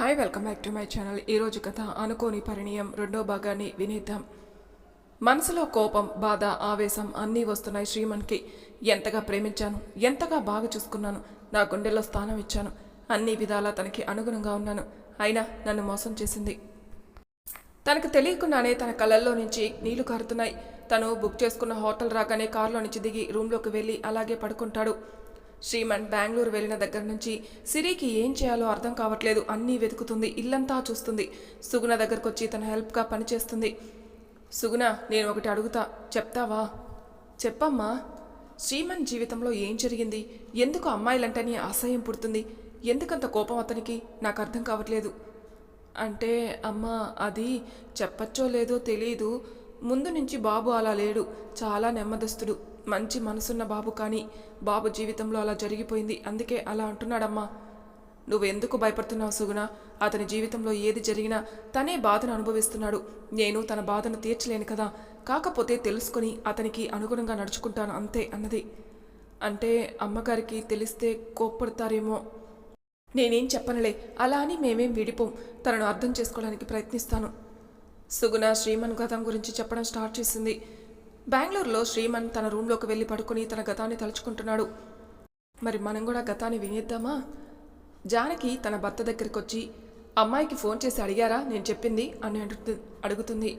Hi welcome back to my channel ఈరోజు కథ అనుకోని పరిణయం రెండో భాగాన్ని వినేద్దాం. మనసులో కోపం బాధ ఆవేశం అన్నీ వస్తున్నాయి శ్రీమన్కి. ఎంతగా ప్రేమించాను ఎంతగా బాగా చూసుకున్నాను నా గుండెల్లో స్థానం ఇచ్చాను అన్ని విధాలా తనకి అనుగుణంగా ఉన్నాను. అయినా నన్ను మోసం చేసింది. తనకు తెలియకుండానే తన కళ్ళల్లో నుంచి నీళ్ళు కారుతున్నాయి. తను బుక్ చేసుకున్న హోటల్ రాగానే కారులో నుంచి దిగి రూమ్లోకి వెళ్ళి అలాగే పడుకుంటాడు. శ్రీమన్ బెంగళూరు వెళ్ళిన దగ్గర నుంచి సిరికి ఏం చేయాలో అర్థం కావట్లేదు. అన్నీ వెతుకుతుంది. ఇల్లంతా చూస్తుంది. సుగుణ దగ్గరకు వచ్చి తన హెల్ప్గా పనిచేస్తుంది. సుగుణ నేను ఒకటి అడుగుతా. చెప్తావా? చెప్పమ్మా. శ్రీమన్ జీవితంలో ఏం జరిగింది? ఎందుకు అమ్మాయిలంటని అసహ్యం పుడుతుంది? ఎందుకంత కోపం అతనికి? నాకు అర్థం కావట్లేదు. అంటే అమ్మ అది చెప్పచ్చో లేదో తెలియదు ముందు నుంచి బాబు అలా లేడు. చాలా నెమ్మదస్తుడు. మంచి మనసున్న బాబు కానీ బాబు జీవితంలో అలా జరిగిపోయింది. అందుకే అలా అంటున్నాడమ్మా. నువ్వెందుకు భయపడుతున్నావు సుగుణ? అతని జీవితంలో ఏది జరిగినా తనే బాధను అనుభవిస్తున్నాడు. నేను తన బాధను తీర్చలేను కదా. కాకపోతే తెలుసుకొని అతనికి అనుగుణంగా నడుచుకుంటాను అంతే అన్నది. అంటే అమ్మగారికి తెలిస్తే కోప్పడతారేమో. నేనేం చెప్పనులే. అలా అని మేమేం విడిపోం. తనను అర్థం చేసుకోవడానికి ప్రయత్నిస్తాను. సుగుణ శ్రీమన్ గతం గురించి చెప్పడం స్టార్ట్ చేసింది. బెంగళూరులో శ్రీమన్ తన రూమ్లోకి వెళ్ళి పడుకుని తన గతాన్ని తలుచుకుంటున్నాడు. మరి మనం కూడా గతాన్ని వినేద్దామా? జానకి తన భర్త దగ్గరికి వచ్చి అమ్మాయికి ఫోన్ చేసి అడిగారా? నేను చెప్పింది అని అడుగు అడుగుతుంది.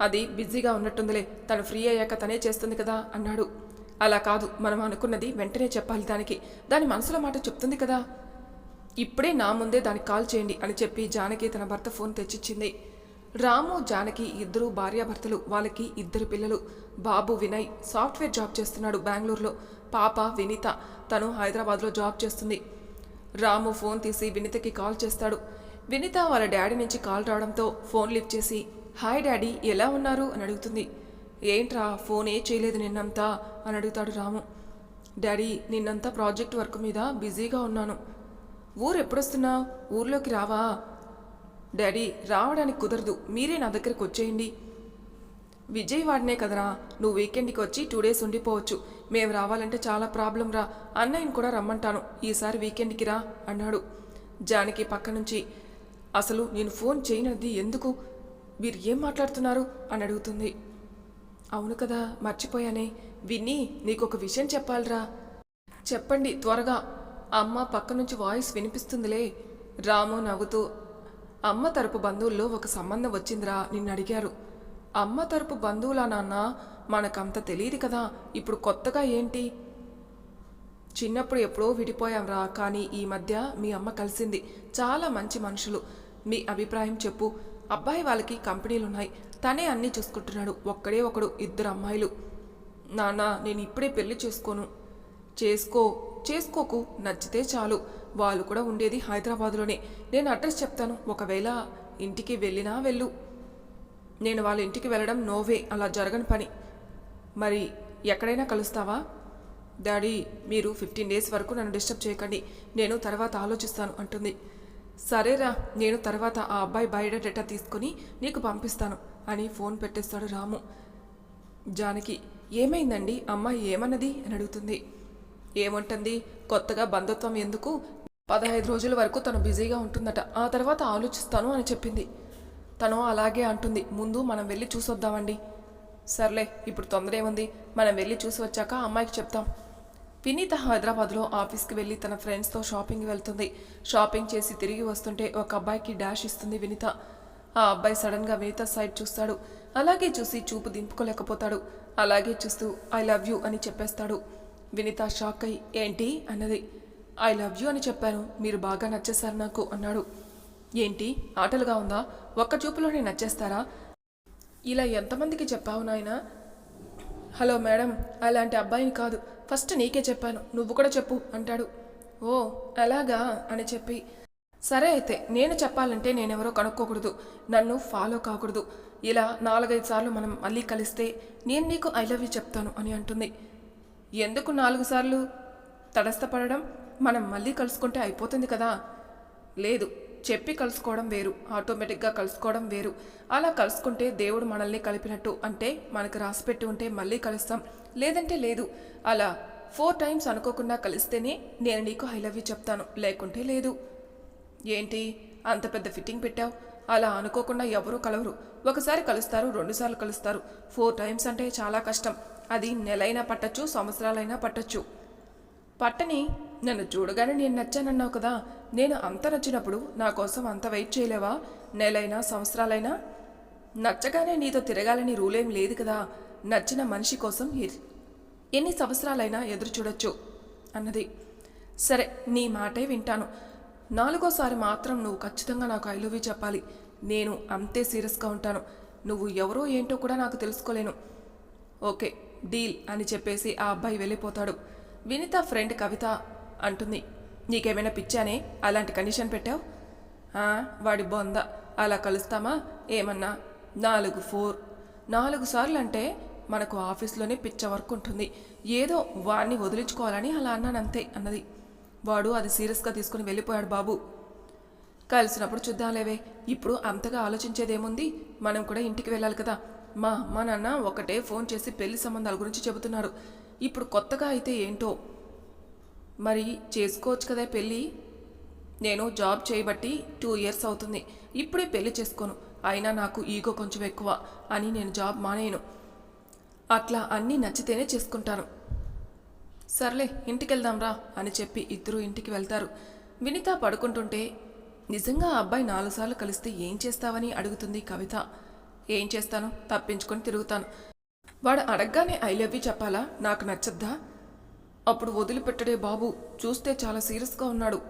అది బిజీగా ఉన్నట్టుందిలే తను ఫ్రీ అయ్యాక తనే చేస్తుంది కదా అన్నాడు. అలా కాదు మనం అనుకున్నది వెంటనే చెప్పాలి దానికి. దాని మనసులో మాట చెప్తుంది కదా. ఇప్పుడే నా ముందే దానికి కాల్ చేయండి అని చెప్పి జానకి తన భర్త ఫోన్ తెచ్చిచ్చింది. రాము జానకి ఇద్దరు భార్యాభర్తలు వాళ్ళకి ఇద్దరు పిల్లలు. బాబు వినయ్ సాఫ్ట్వేర్ జాబ్ చేస్తున్నాడు బెంగళూరులో. పాప వినీత తను హైదరాబాద్లో జాబ్ చేస్తుంది. రాము ఫోన్ తీసి వినితకి కాల్ చేస్తాడు. వినిత వాళ్ళ డాడీ నుంచి కాల్ రావడంతో ఫోన్ లిఫ్ట్ చేసి హాయ్ డాడీ ఎలా ఉన్నారు? అని అడుగుతుంది. ఏంట్రా ఫోన్ ఏ చేయలేదు నిన్నంతా? అని అడుగుతాడు రాము. డాడీ నిన్నంతా ప్రాజెక్ట్ వర్క్ మీద బిజీగా ఉన్నాను. ఊరు ఎప్పుడొస్తున్నావు ఊర్లోకి రావా? డాడీ రావడానికి కుదరదు. మీరే నా దగ్గరకు వచ్చేయండి. విజయవాడనే కదరా నువ్వు వీకెండ్కి వచ్చి టూ డేస్ ఉండిపోవచ్చు. మేము రావాలంటే చాలా ప్రాబ్లం రా. అన్నయ్యని కూడా రమ్మంటాను. ఈసారి వీకెండ్కి రా అన్నాడు. జానకి పక్క నుంచి అసలు నేను ఫోన్ చేయనది ఎందుకు? మీరు ఏం మాట్లాడుతున్నారు? అని అడుగుతుంది. అవును కదా మర్చిపోయానే. విన్ని నీకు ఒక విషయం చెప్పాలిరా. చెప్పండి త్వరగా. అమ్మ పక్క నుంచి వాయిస్ వినిపిస్తుందిలే. రాము నవ్వుతూ అమ్మ తరపు బంధువుల్లో ఒక సంబంధం వచ్చిందిరా నిన్ను అడిగారు. అమ్మ తరపు బంధువులా నాన్న? మనకంత తెలియదు కదా ఇప్పుడు కొత్తగా ఏంటి? చిన్నప్పుడు ఎప్పుడో విడిపోయాంరా కానీ ఈ మధ్య మీ అమ్మ కలిసింది. చాలా మంచి మనుషులు. మీ అభిప్రాయం చెప్పు. అబ్బాయి వాళ్ళకి కంపెనీలు ఉన్నాయి తనే అన్నీ చూసుకుంటున్నాడు. ఒక్కడే ఒకడు ఇద్దరు అమ్మాయిలు. నాన్న నేను ఇప్పుడే పెళ్ళి చేసుకోను. చేసుకో. చేసుకోకు. నచ్చితే చాలు. వాళ్ళు కూడా ఉండేది హైదరాబాద్లోనే. నేను అడ్రస్ చెప్తాను. ఒకవేళ ఇంటికి వెళ్ళినా వెళ్ళు. నేను వాళ్ళ ఇంటికి వెళ్ళడం నోవే అలా జరగని పని. మరి ఎక్కడైనా కలుస్తావా? డాడీ మీరు ఫిఫ్టీన్ డేస్ వరకు నన్ను డిస్టర్బ్ చేయకండి. నేను తర్వాత ఆలోచిస్తాను అంటుంది. సరేరా నేను తర్వాత ఆ అబ్బాయి బయోడేటా తీసుకొని నీకు పంపిస్తాను అని ఫోన్ పెట్టేస్తాడు రాము. జానకి ఏమైందండి? అమ్మాయి ఏమన్నది? అని అడుగుతుంది. ఏముంటుంది? కొత్తగా బంధుత్వం ఎందుకు పదహైదు రోజుల వరకు తను బిజీగా ఉంటుందట. ఆ తర్వాత ఆలోచిస్తాను అని చెప్పింది. తను అలాగే అంటుంది. ముందు మనం వెళ్ళి చూసొద్దామండి. సర్లే ఇప్పుడు తొందర ఏముంది మనం వెళ్ళి చూసి వచ్చాక అమ్మాయికి చెప్తాం. వినీత హైదరాబాద్లో ఆఫీస్కి వెళ్ళి తన ఫ్రెండ్స్తో షాపింగ్ వెళ్తుంది. షాపింగ్ చేసి తిరిగి వస్తుంటే ఒక అబ్బాయికి డాష్ ఇస్తుంది వినీత. ఆ అబ్బాయి సడన్గా వినీత సైడ్ చూస్తాడు. అలాగే చూసి చూపు దింపుకోలేకపోతాడు. అలాగే చూస్తూ ఐ లవ్ యూ అని చెప్పేస్తాడు. వినీత షాక్ అయి ఏంటి? అన్నది. ఐ లవ్ యూ అని చెప్పాను. మీరు బాగా నచ్చేశారు నాకు అన్నాడు. ఏంటి? ఆటలుగా ఉందా? ఒక్క చూపులోనే నచ్చేస్తారా? ఇలా ఎంతమందికి చెప్పావు నాయనా? హలో మేడం అలాంటి అబ్బాయిని కాదు. ఫస్ట్ నీకే చెప్పాను. నువ్వు కూడా చెప్పు అంటాడు. ఓ అలాగా అని చెప్పి. సరే అయితే నేను చెప్పాలంటే నేనెవరో కనుక్కోకూడదు. నన్ను ఫాలో కాకూడదు. ఇలా నాలుగైదు సార్లు మనం మళ్ళీ కలిస్తే నేను నీకు ఐ లవ్ యూ చెప్తాను అని అంటుంది. ఎందుకు నాలుగు సార్లు తటస్థపడడం? మనం మళ్ళీ కలుసుకుంటే అయిపోతుంది కదా? లేదు చెప్పి కలుసుకోవడం వేరు ఆటోమేటిక్గా కలుసుకోవడం వేరు. అలా కలుసుకుంటే దేవుడు మనల్ని కలిపినట్టు అంటే మనకు రాసిపెట్టి ఉంటే మళ్ళీ కలుస్తాం. లేదంటే లేదు అలా ఫోర్ టైమ్స్ అనుకోకుండా కలిస్తేనే నేను నీకు ఐ లవ్ యూ చెప్తాను లేకుంటే లేదు. ఏంటి? అంత పెద్ద ఫిట్టింగ్ పెట్టావు? అలా అనుకోకుండా ఎవరూ కలవరు. ఒకసారి కలుస్తారు రెండుసార్లు కలుస్తారు. ఫోర్ టైమ్స్ అంటే చాలా కష్టం. అది నెలైనా పట్టచ్చు సంవత్సరాలైనా పట్టచ్చు. పట్టని నన్ను చూడగానే నేను నచ్చానన్నావు కదా నేను అంత నచ్చినప్పుడు నా కోసం అంత వెయిట్ చేయలేవా? నెలైనా సంవత్సరాలైనా? నచ్చగానే నీతో తిరగాలని రూలేం లేదు కదా నచ్చిన మనిషి కోసం ఎన్ని సంవత్సరాలైనా ఎదురు చూడొచ్చు అన్నది. సరే నీ మాటే వింటాను. నాలుగోసారి మాత్రం నువ్వు ఖచ్చితంగా నాకు ఐ లవ్ యూ చెప్పాలి. నేను అంతే సీరియస్గా ఉంటాను. నువ్వు ఎవరో ఏంటో కూడా నాకు తెలుసుకోలేను. ఓకే డీల్ అని చెప్పేసి ఆ అబ్బాయి వెళ్ళిపోతాడు. వినిత ఫ్రెండ్ కవిత అంటుంది. నీకేమైనా పిచ్చానే? అలాంటి కండిషన్ పెట్టావు? వాడి బొంద. అలా కలుస్తామా? ఏమన్నా? నాలుగు ఫోర్. నాలుగు సార్లు అంటే మనకు ఆఫీస్లోనే పిచ్చ వర్క్ ఉంటుంది. ఏదో వాడిని వదిలించుకోవాలని అలా అన్నానంతే అన్నది. వాడు అది సీరియస్గా తీసుకుని వెళ్ళిపోయాడు బాబు. కలిసినప్పుడు చూద్దాంలేవే. ఇప్పుడు అంతగా ఆలోచించేదేముంది? మనం కూడా ఇంటికి వెళ్ళాలి కదా. మా అమ్మ నాన్న ఒకటే ఫోన్ చేసి పెళ్ళి సంబంధాల గురించి చెబుతున్నారు. ఇప్పుడు కొత్తగా అయితే ఏంటో? మరి చేసుకోవచ్చు కదా పెళ్ళి? నేను జాబ్ చేయబట్టి టూ ఇయర్స్ అవుతుంది. ఇప్పుడే పెళ్ళి చేసుకోను. అయినా నాకు ఈగో కొంచెం ఎక్కువ అని నేను జాబ్ మానేయను. అట్లా అన్నీ నచ్చితేనే చేసుకుంటాను. సర్లే ఇంటికెళ్దాంరా అని చెప్పి ఇద్దరూ ఇంటికి వెళ్తారు. వినిత పడుకుంటుంటే నిజంగా ఆ అబ్బాయి నాలుగు సార్లు కలిస్తే ఏం చేస్తావని అడుగుతుంది కవిత. ఏం చేస్తాను? తప్పించుకొని తిరుగుతాను. వాడు అడగగానే ఐ లవ్ యూ చెప్పాలా? నాకు నచ్చద్దా? అప్పుడు వదిలిపెట్టడే బాబు చూస్తే చాలా సీరియస్గా ఉన్నాడు.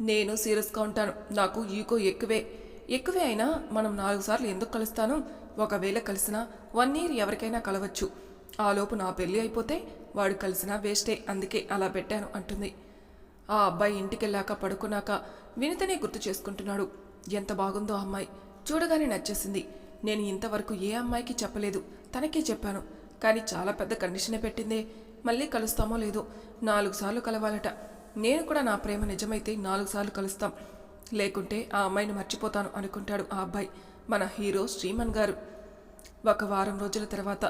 నేను సీరియస్గా ఉంటాను. నాకు ఈగో ఎక్కువే. ఎక్కువే అయినా మనం నాలుగు సార్లు ఎందుకు కలుస్తాను? ఒకవేళ కలిసినా వన్ ఇయర్ ఎవరికైనా కలవచ్చు. ఆ లోపు నా పెళ్ళి అయిపోతే వాడు కలిసినా వేస్టే. అందుకే అలా పెట్టాను అంటుంది. ఆ అబ్బాయి ఇంటికెళ్ళాక పడుకున్నాక వినితనే గుర్తు చేసుకుంటున్నాడు. ఎంత బాగుందో అమ్మాయి. చూడగానే నచ్చేసింది. నేను ఇంతవరకు ఏ అమ్మాయికి చెప్పలేదు. తనకే చెప్పాను. కానీ చాలా పెద్ద కండిషనే పెట్టిందే. మళ్ళీ కలుస్తామో లేదో నాలుగు సార్లు కలవాలట. నేను కూడా నా ప్రేమ నిజమైతే నాలుగు సార్లు కలుస్తాం. లేకుంటే ఆ అమ్మాయిని మర్చిపోతాను అనుకుంటాడు ఆ అబ్బాయి. మన హీరో శ్రీమన్ గారు. ఒక వారం రోజుల తర్వాత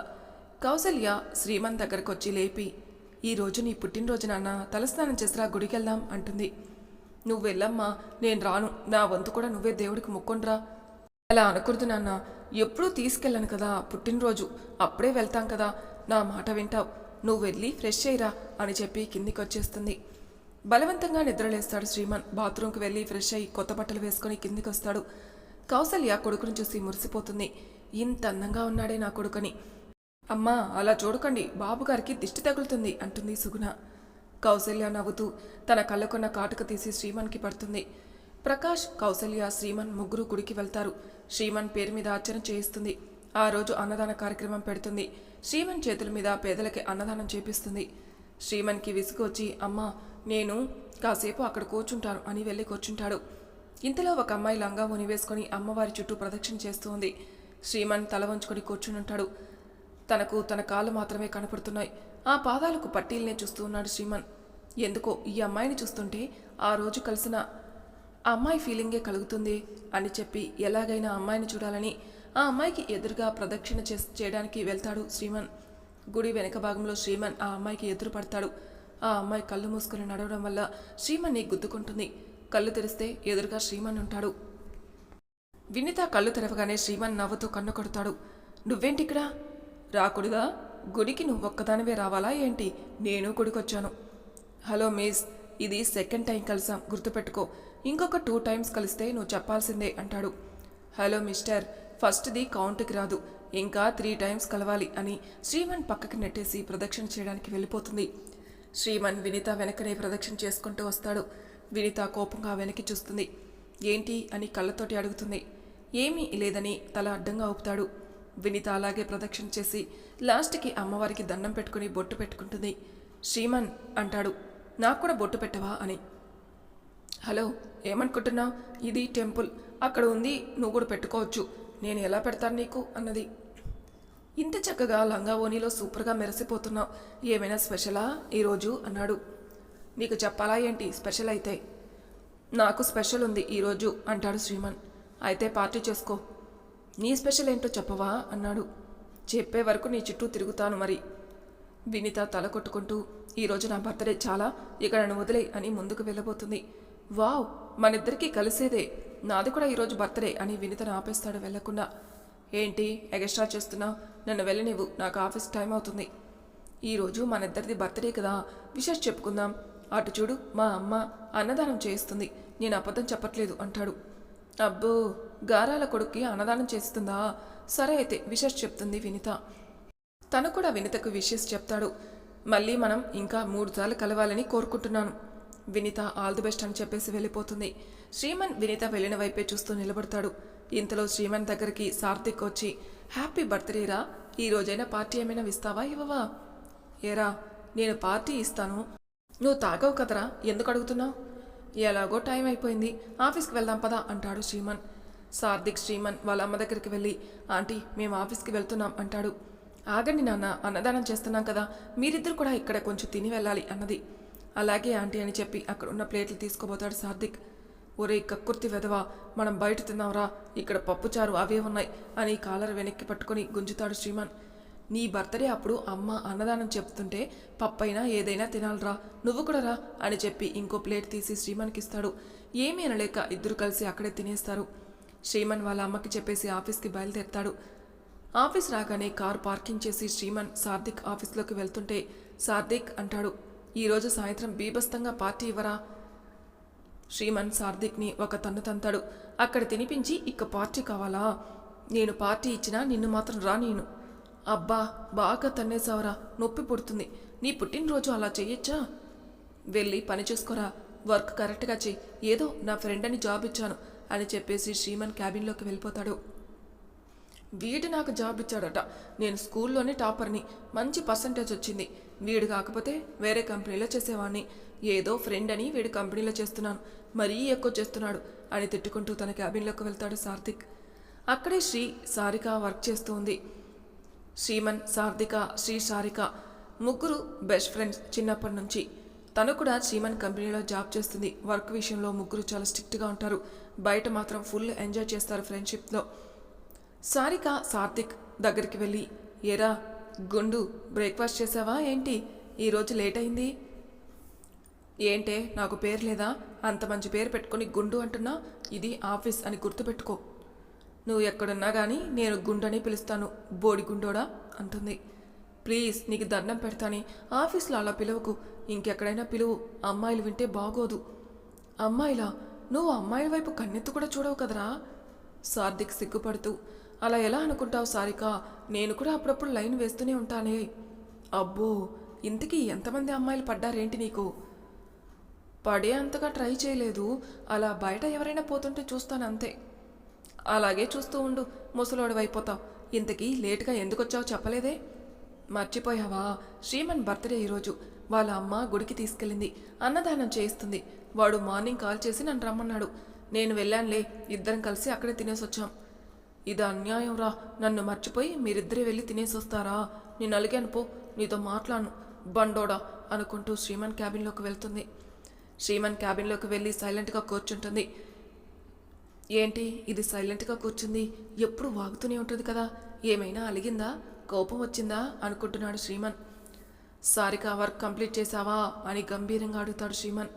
కౌసల్య శ్రీమన్ దగ్గరకు వచ్చి లేపి ఈ రోజు నీ పుట్టినరోజు నాన్న. తలస్నానం చేసిరా గుడికెళ్దాం అంటుంది. నువ్వు వెళ్ళమ్మా. నేను రాను. నా వంతు కూడా నువ్వే దేవుడికి మొక్కొండ్రా. అలా అనకూడదు నాన్న. ఎప్పుడూ తీసుకెళ్ళను కదా పుట్టినరోజు. అప్పుడే వెళ్తాం కదా. నా మాట వింటావు. నువ్వు వెళ్ళి ఫ్రెష్ అయ్యిరా అని చెప్పి కిందికి వచ్చేస్తుంది బలవంతంగా నిద్రలేస్తాడు శ్రీమాన్. బాత్రూంకి వెళ్ళి ఫ్రెష్ అయ్యి కొత్త బట్టలు వేసుకొని కిందికి వస్తాడు కౌసల్య కొడుకుని చూసి మురిసిపోతుంది. ఇంత అందంగా ఉన్నాడే నా కొడుకని. అమ్మా అలా చూడకండి. బాబుగారికి దిష్టి తగులుతుంది అంటుంది సుగుణ. కౌసల్య నవ్వుతూ తన కళ్ళకున్న కాటుక తీసి శ్రీమాన్కి పడుతుంది. ప్రకాష్ కౌసల్య శ్రీమన్ ముగ్గురు గుడికి వెళ్తారు. శ్రీమన్ పేరు మీద అర్చన చేయిస్తుంది. ఆ రోజు అన్నదాన కార్యక్రమం పెడుతుంది. శ్రీమన్ చేతుల మీద పేదలకి అన్నదానం చేపిస్తుంది. శ్రీమన్కి విసుగొచ్చి అమ్మ నేను కాసేపు అక్కడ కూర్చుంటాను అని వెళ్ళి కూర్చుంటాడు. ఇంతలో ఒక అమ్మాయి లంగా ముని వేసుకొని అమ్మవారి చుట్టూ ప్రదక్షిణ చేస్తూ ఉంది. శ్రీమన్ తల వంచుకొని కూర్చుని ఉంటాడు. తనకు తన కాళ్ళు మాత్రమే కనపడుతున్నాయి. ఆ పాదాలకు పట్టీల్నే చూస్తూ ఉన్నాడు శ్రీమన్. ఎందుకో ఈ అమ్మాయిని చూస్తుంటే ఆ రోజు కలిసిన అమ్మాయి ఫీలింగే కలుగుతుంది అని చెప్పి ఎలాగైనా అమ్మాయిని చూడాలని ఆ అమ్మాయికి ఎదురుగా ప్రదక్షిణ చే చేయడానికి వెళ్తాడు శ్రీమన్. గుడి వెనక భాగంలో శ్రీమన్ ఆ అమ్మాయికి ఎదురు పడతాడు. ఆ అమ్మాయి కళ్ళు మూసుకుని నడవడం వల్ల శ్రీమన్ని గుద్దుకుంటుంది. కళ్ళు తెరిస్తే ఎదురుగా శ్రీమన్ ఉంటాడు. వినిత కళ్ళు తెరవగానే శ్రీమన్ నవ్వుతూ కన్ను కొడతాడు. నువ్వేంటిక్కడ? రాకుడుగా గుడికి నువ్వు ఒక్కదానివే రావాలా ఏంటి? నేను గుడికొచ్చాను. Hello miss. ఇది సెకండ్ టైం కలిసాం. గుర్తుపెట్టుకో. ఇంకొక టూ టైమ్స్ కలిస్తే నువ్వు చెప్పాల్సిందే అంటాడు. హలో మిస్టర్ ఫస్ట్ది కౌంట్కి రాదు. ఇంకా త్రీ టైమ్స్ కలవాలి అని శ్రీమన్ పక్కకి నెట్టేసి ప్రదక్షిణ చేయడానికి వెళ్ళిపోతుంది. శ్రీమన్ వినిత వెనకనే ప్రదక్షిణ చేసుకుంటూ వస్తాడు. వినిత కోపంగా వెనక్కి చూస్తుంది. ఏంటి అని కళ్ళతోటి అడుగుతుంది. ఏమీ లేదని తల అడ్డంగా ఊపుతాడు. వినిత అలాగే ప్రదక్షిణ చేసి లాస్ట్కి అమ్మవారికి దండం పెట్టుకుని బొట్టు పెట్టుకుంటుంది. శ్రీమన్ అంటాడు నాకు కూడా బొట్టు పెట్టవా? అని. హలో ఏమనుకుంటున్నావు? ఇది టెంపుల్. అక్కడ ఉంది నువ్వు కూడా పెట్టుకోవచ్చు. నేను ఎలా పెడతాను నీకు? అన్నది. ఇంత చక్కగా లంగా ఓణిలో సూపర్గా మెరిసిపోతున్నావు. ఏమైనా స్పెషలా ఈరోజు? అన్నాడు. నీకు చెప్పాలా ఏంటి? స్పెషల్ అయితే. నాకు స్పెషల్ ఉంది ఈరోజు అంటాడు శ్రీమన్. అయితే పార్టీ చేసుకో. నీ స్పెషల్ ఏంటో చెప్పవా? అన్నాడు. చెప్పే వరకు నీ చుట్టూ తిరుగుతాను మరి. వినిత తల కొట్టుకుంటూ ఈరోజు నా బర్త్డే చాలా ఇక నన్ను వదిలే అని ముందుకు వెళ్ళబోతుంది. వావ్ మనిద్దరికీ కలిసేదే. నాది కూడా ఈరోజు బర్త్డే అని వినితను ఆపేస్తాడు వెళ్ళకుండా ఏంటి ఎగస్ట్రా చేస్తున్నావు నన్ను వెళ్ళనివ్వు నాకు ఆఫీస్ టైం అవుతుంది. ఈరోజు మన ఇద్దరిది బర్త్డే కదా విషెస్ చెప్పుకుందాం. అటు చూడు మా అమ్మ అన్నదానం చేస్తుంది నేను అబద్ధం చెప్పట్లేదు అంటాడు. అబ్బో గారాల కొడుక్కి అన్నదానం చేస్తుందా? సరే అయితే విషెస్ చెప్తుంది వినిత. తను కూడా వినితకు విషెస్ చెప్తాడు. మళ్ళీ మనం ఇంకా మూడు సార్లు కలవాలని కోరుకుంటున్నాను. వినిత ఆల్ ది బెస్ట్ అని చెప్పేసి వెళ్ళిపోతుంది. శ్రీమన్ వినిత వెళ్ళిన వైపే చూస్తూ నిలబడతాడు. ఇంతలో శ్రీమన్ దగ్గరికి సార్థిక్ వచ్చి హ్యాపీ బర్త్డే రా. ఈ రోజైనా పార్టీ ఏమైనా ఇస్తావా? ఇవ్వవా? ఏరా నేను పార్టీ ఇస్తాను. నువ్వు తాగవు కదరా? ఎందుకు అడుగుతున్నావు? ఎలాగో టైం అయిపోయింది. ఆఫీస్కి వెళ్దాం పదా అంటాడు శ్రీమన్. సార్థిక్ శ్రీమన్ వాళ్ళ అమ్మ దగ్గరికి వెళ్ళి ఆంటీ మేము ఆఫీస్కి వెళ్తున్నాం అంటాడు. ఆగండి నాన్న అన్నదానం చేస్తున్నాం కదా. మీరిద్దరు కూడా ఇక్కడ కొంచెం తిని వెళ్ళాలి అన్నది. అలాగే ఆంటీ అని చెప్పి అక్కడ ఉన్న ప్లేట్లు తీసుకోబోతాడు సార్దిక్ ఒరే కక్కుర్తి వెధవా మనం బయట తిన్నాంరా ఇక్కడ పప్పుచారు అవే ఉన్నాయి అని కాలర్ వెనక్కి పట్టుకొని గుంజుతాడు శ్రీమాన్. నీ బర్త్డే అప్పుడు అమ్మ అన్నదానం చెప్తుంటే పప్పైనా ఏదైనా తినాలిరా నువ్వు కూడా రా అని చెప్పి ఇంకో ప్లేట్ తీసి శ్రీమాన్కి ఇస్తాడు ఏమీ అనలేక ఇద్దరు కలిసి అక్కడే తినేస్తారు. శ్రీమాన్ వాళ్ళ అమ్మకి చెప్పేసి ఆఫీస్కి బయలుదేరతాడు. ఆఫీస్ రాగానే కార్ పార్కింగ్ చేసి శ్రీమాన్ సార్థిక్ ఆఫీస్లోకి వెళ్తుంటే సార్థిక్ అంటాడు ఈరోజు సాయంత్రం బీభస్తంగా పార్టీ ఇవ్వరా? శ్రీమన్ సార్థిక్ని ఒక తన్ను తంతాడు. అక్కడ తినిపించి ఇక పార్టీ కావాలా? నేను పార్టీ ఇచ్చినా నిన్ను మాత్రం రా నేను. అబ్బా బాగా తన్నేసావరా నొప్పి పుడుతుంది. నీ పుట్టినరోజు అలా చేయొచ్చా? వెళ్ళి పని చేసుకోరా. వర్క్ కరెక్ట్గా చెయ్యి ఏదో నా ఫ్రెండ్ అని జాబ్ ఇచ్చాను అని చెప్పేసి శ్రీమన్ క్యాబిన్లోకి వెళ్ళిపోతాడు. వీడు నాకు జాబ్ ఇచ్చాడట. నేను స్కూల్లోనే టాపర్ని. మంచి పర్సంటేజ్ వచ్చింది. వీడు కాకపోతే వేరే కంపెనీలో చేసేవాడిని ఏదో ఫ్రెండ్ అని వీడు కంపెనీలో చేస్తున్నాను. మరీ ఎక్కువ చేస్తున్నాడు అని తిట్టుకుంటూ తన క్యాబిన్లోకి వెళ్తాడు సార్థిక్. అక్కడే శ్రీ సారిక వర్క్ చేస్తూ ఉంది. శ్రీమన్ సార్థిక శ్రీ సారిక. ముగ్గురు బెస్ట్ ఫ్రెండ్స్ చిన్నప్పటి నుంచి. తను కూడా శ్రీమన్ కంపెనీలో జాబ్ చేస్తుంది. వర్క్ విషయంలో ముగ్గురు చాలా స్ట్రిక్ట్గా ఉంటారు. బయట మాత్రం ఫుల్ ఎంజాయ్ చేస్తారు ఫ్రెండ్షిప్లో. సారిక సార్థిక్ దగ్గరికి వెళ్ళి ఏరా గుండు బ్రేక్ఫాస్ట్ చేసావా ఏంటి? ఈరోజు లేట్ అయింది. ఏంటే నాకు పేరు లేదా? అంత మంచి పేరు పెట్టుకొని గుండు అంటున్నా? ఇది ఆఫీస్ అని గుర్తుపెట్టుకో. నువ్వు ఎక్కడున్నా కానీ నేను గుండని పిలుస్తాను. బోడి గుండోడా? అంటుంది. ప్లీజ్ నీకు దండం పెడతాని. ఆఫీస్లో అలా పిలవకు. ఇంకెక్కడైనా పిలువు. అమ్మాయిలు వింటే బాగోదు. అమ్మాయిలా? నువ్వు అమ్మాయిల వైపు కన్నెత్తు కూడా చూడవు కదరా? సార్థిక్ సిగ్గుపడుతూ. అలా ఎలా అనుకుంటావు సారిక? నేను కూడా అప్పుడప్పుడు లైన్ వేస్తూనే ఉంటానే. అబ్బో ఇంతకీ ఎంతమంది అమ్మాయిలు పడ్డారేంటి నీకు? పడే అంతగా ట్రై చేయలేదు. అలా బయట ఎవరైనా పోతుంటే చూస్తాను అంతే. అలాగే చూస్తూ ఉండు ముసలోడివైపోతావు. ఇంతకీ లేటుగా ఎందుకు వచ్చావు చెప్పలేదే? మర్చిపోయావా? శ్రీమన్ బర్త్డే ఈరోజు. వాళ్ళ అమ్మ గుడికి తీసుకెళ్ళింది. అన్నదానం చేయిస్తుంది. వాడు మార్నింగ్ కాల్ చేసి నన్ను రమ్మన్నాడు. నేను వెళ్ళానులే ఇద్దరం కలిసి అక్కడే తినేసి వచ్చాం ఇది అన్యాయం రా. నన్ను మర్చిపోయి మీరిద్దరే వెళ్ళి తినేసి వస్తారా నేను అలిగాను పో. నీతో మాట్లాడను. బండోడా అనుకుంటూ శ్రీమన్ క్యాబిన్లోకి వెళ్తుంది. శ్రీమన్ క్యాబిన్లోకి వెళ్ళి సైలెంట్గా కూర్చుంటుంది. ఏంటి? ఇది సైలెంట్గా కూర్చుంది. ఎప్పుడు వాగుతూనే ఉంటుంది కదా. ఏమైనా అలిగిందా? కోపం వచ్చిందా? అనుకుంటున్నాడు శ్రీమన్. సారిక వర్క్ కంప్లీట్ చేశావా? అని గంభీరంగా అడుగుతాడు శ్రీమన్.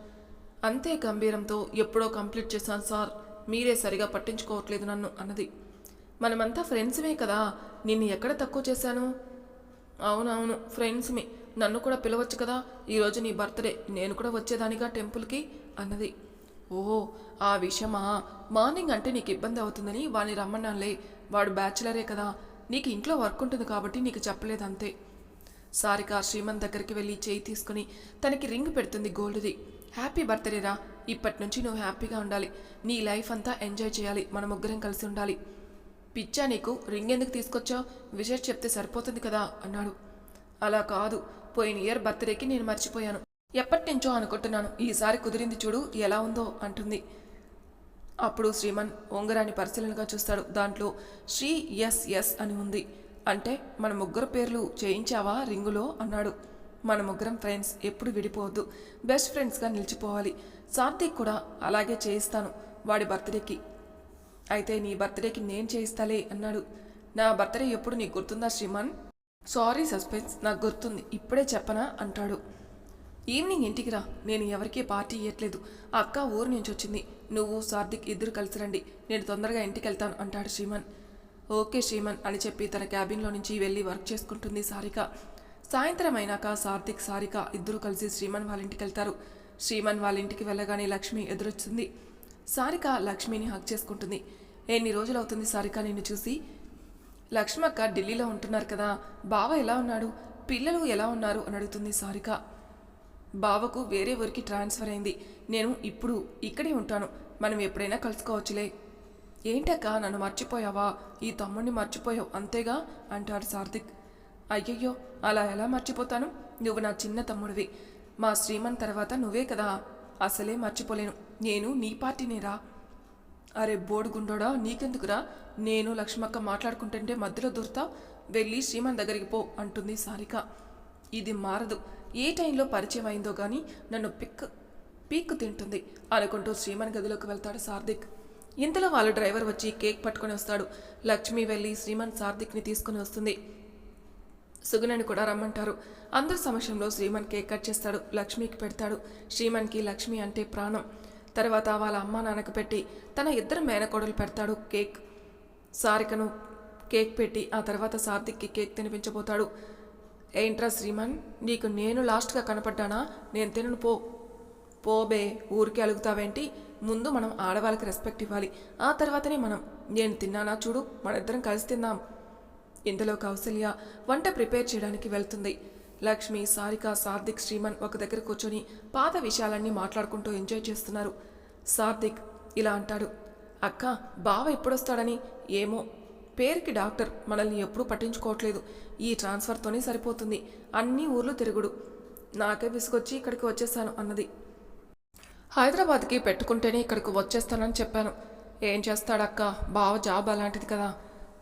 అంతే గంభీరంతో ఎప్పుడో కంప్లీట్ చేశాను సార్. మీరే సరిగా పట్టించుకోవట్లేదు నన్ను అన్నది. మనమంతా ఫ్రెండ్స్మే కదా నిన్ను ఎక్కడ తక్కువ చేశాను? అవునవును ఫ్రెండ్స్మి. నన్ను కూడా పిలవచ్చు కదా ఈరోజు నీ బర్త్డే. నేను కూడా వచ్చేదానిగా టెంపుల్కి అన్నది. ఓహో ఆ విషయమా? మార్నింగ్ అంటే నీకు ఇబ్బంది అవుతుందని వాడిని రమ్మన్నానులే. వాడు బ్యాచులరే కదా నీకు ఇంట్లో వర్క్ ఉంటుంది కాబట్టి నీకు చెప్పలేదు అంతే సారిక శ్రీమన్ దగ్గరికి వెళ్ళి చేయి తీసుకుని తనకి రింగ్ పెడుతుంది గోల్డ్ది. హ్యాపీ బర్త్డే రా ఇప్పటి నుంచి నువ్వు హ్యాపీగా ఉండాలి. నీ లైఫ్ అంతా ఎంజాయ్ చేయాలి. మన ముగ్గురం కలిసి ఉండాలి. పిచ్చా నీకు రింగ్ ఎందుకు తీసుకొచ్చావు? విషయం చెప్తే సరిపోతుంది కదా అన్నాడు. అలా కాదు పోయిన ఇయర్ బర్త్డేకి నేను మర్చిపోయాను. ఎప్పటి నుంచో అనుకుంటున్నాను ఈసారి కుదిరింది చూడు ఎలా ఉందో అంటుంది. అప్పుడు శ్రీమన్ ఉంగరాన్ని పరిశీలనగా చూస్తాడు. దాంట్లో శ్రీ ఎస్ ఎస్ అని ఉంది. అంటే మన ముగ్గురు పేర్లు చేయించావా రింగులో అన్నాడు. మన ముగ్గురం ఫ్రెండ్స్ ఎప్పుడు విడిపోవద్దు. బెస్ట్ ఫ్రెండ్స్గా నిలిచిపోవాలి. సాత్విక్ కూడా అలాగే చేయిస్తాను వాడి బర్త్డేకి. అయితే నీ బర్త్డేకి నేను చేయిస్తాలే అన్నాడు. నా బర్త్డే ఎప్పుడు నీకు గుర్తుందా శ్రీమాన్? సారీ సస్పెన్స్ నాకు గుర్తుంది. ఇప్పుడే చెప్పనా? అంటాడు. ఈవినింగ్ ఇంటికి రా. నేను ఎవరికీ పార్టీ ఇవ్వట్లేదు అక్క ఊరు నుంచి వచ్చింది. నువ్వు సార్థిక్ ఇద్దరు కలిసి రండి. నేను తొందరగా ఇంటికి వెళ్తాను అంటాడు శ్రీమన్. ఓకే శ్రీమన్ అని చెప్పి తన క్యాబిన్లో నుంచి వెళ్ళి వర్క్ చేసుకుంటుంది సారిక. సాయంత్రం అయినాక సార్థిక్ సారిక ఇద్దరు కలిసి శ్రీమన్ వాళ్ళ ఇంటికి వెళ్తారు. శ్రీమన్ వాళ్ళ ఇంటికి వెళ్ళగానే లక్ష్మి ఎదురొచ్చింది. సారిక లక్ష్మిని హక్ చేసుకుంటుంది. ఎన్ని రోజులు అవుతుంది సారిక నిన్ను చూసి? లక్ష్మక్క ఢిల్లీలో ఉంటున్నారు కదా బావ ఎలా ఉన్నాడు? పిల్లలు ఎలా ఉన్నారు? అని అడుగుతుంది సారిక. బావకు వేరే ఊరికి ట్రాన్స్ఫర్ అయింది. నేను ఇప్పుడు ఇక్కడే ఉంటాను. మనం ఎప్పుడైనా కలుసుకోవచ్చులే. ఏంటక్క నన్ను మర్చిపోయావా? ఈ తమ్ముడిని మర్చిపోయావు అంతేగా? అంటాడు సార్థిక్. అయ్యయ్యో అలా ఎలా మర్చిపోతాను? నువ్వు నా చిన్న తమ్ముడివి. మా శ్రీమన్ తర్వాత నువ్వే కదా? అసలే మర్చిపోలేను. నేను నీ పార్టీనేరా అరే బోడుగుండోడా నీకెందుకురా? నేను లక్ష్మక్క మాట్లాడుకుంటుంటే మధ్యలో దొరుతా వెళ్ళి శ్రీమాన్ దగ్గరికి పో అంటుంది సారిక. ఇది మారదు. ఏ టైంలో పరిచయం అయిందో కానీ నన్ను పిక్ పీక్కు తింటుంది అనుకుంటూ శ్రీమాన్ గదిలోకి వెళ్తాడు సార్దిక్. ఇంతలో వాళ్ళ డ్రైవర్ వచ్చి కేక్ పట్టుకొని వస్తాడు. లక్ష్మి వెళ్ళి శ్రీమాన్ సార్థిక్ని తీసుకుని వస్తుంది. సుగుణని కూడా రమ్మంటారు. అందరి సమక్షంలో శ్రీమన్ కేక్ కట్ చేస్తాడు లక్ష్మికి పెడతాడు. శ్రీమన్కి లక్ష్మి అంటే ప్రాణం. తర్వాత వాళ్ళ అమ్మా నాన్నకు పెట్టి తన ఇద్దరు మేనకోడలు పెడతాడు కేక్. సారికను కేక్ పెట్టి ఆ తర్వాత సార్థిక్కి కేక్ తినిపించబోతాడు. ఏంట్రా శ్రీమన్ నీకు నేను లాస్ట్గా కనపడ్డానా? నేను తినను పో. పోబే ఊరికి అలుగుతావేంటి? ముందు మనం ఆడవాళ్ళకి రెస్పెక్ట్ ఇవ్వాలి. ఆ తర్వాతనే మనం నేను తిన్నానా చూడు మన ఇద్దరం కలిసి తిందాం ఇంతలో కౌసల్య వంట ప్రిపేర్ చేయడానికి వెళ్తుంది. లక్ష్మి సారిక సార్దిక్ శ్రీమన్ ఒక దగ్గర కూర్చొని పాత విషయాలన్నీ మాట్లాడుకుంటూ ఎంజాయ్ చేస్తున్నారు. సార్దిక్ ఇలా అంటాడు అక్క బావ ఎప్పుడొస్తాడని? ఏమో. పేరుకి డాక్టర్ మనల్ని ఎప్పుడూ పట్టించుకోవట్లేదు. ఈ ట్రాన్స్ఫర్తోనే సరిపోతుంది. అన్ని ఊర్లు తిరుగుడు. నాకే విసుగొచ్చి ఇక్కడికి వచ్చేసాను అన్నది. హైదరాబాద్కి పెట్టుకుంటేనే ఇక్కడికి వచ్చేస్తానని చెప్పాను. ఏం చేస్తాడక్క? బావ జాబ్ అలాంటిది కదా.